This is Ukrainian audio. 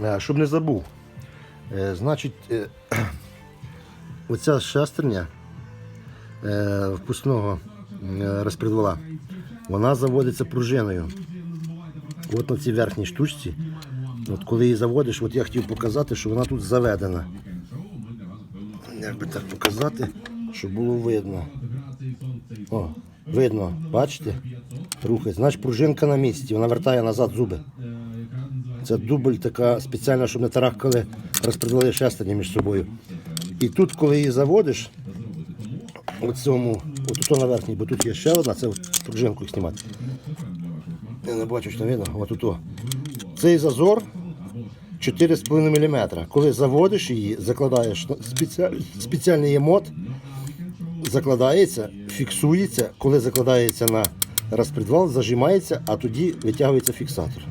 Е, Щоб не забув. Е, Значить, е, оця шестерня впускного розпредвала, вона заводиться пружиною. От на цій верхній штучці. От коли її заводиш, от я хотів показати, що вона тут заведена. Як би так показати, щоб було видно. О, видно, бачите? Рухається. Значить, пружинка на місці, вона вертає назад зуби. Це дубль така спеціальна, щоб не тарахкали, розподіли шестерні між собою. І тут, коли її заводиш, от цьому, от тут на верхній, бо тут є ще одна, це пружинку знімати. Я не бачу, що видно, от тут. Цей зазор 4,5 мм. Коли заводиш її, закладаєш спеціаль- спеціальний є мод, закладається, фіксується, коли закладається на розпредвал, зажимається, а тоді витягується фіксатор.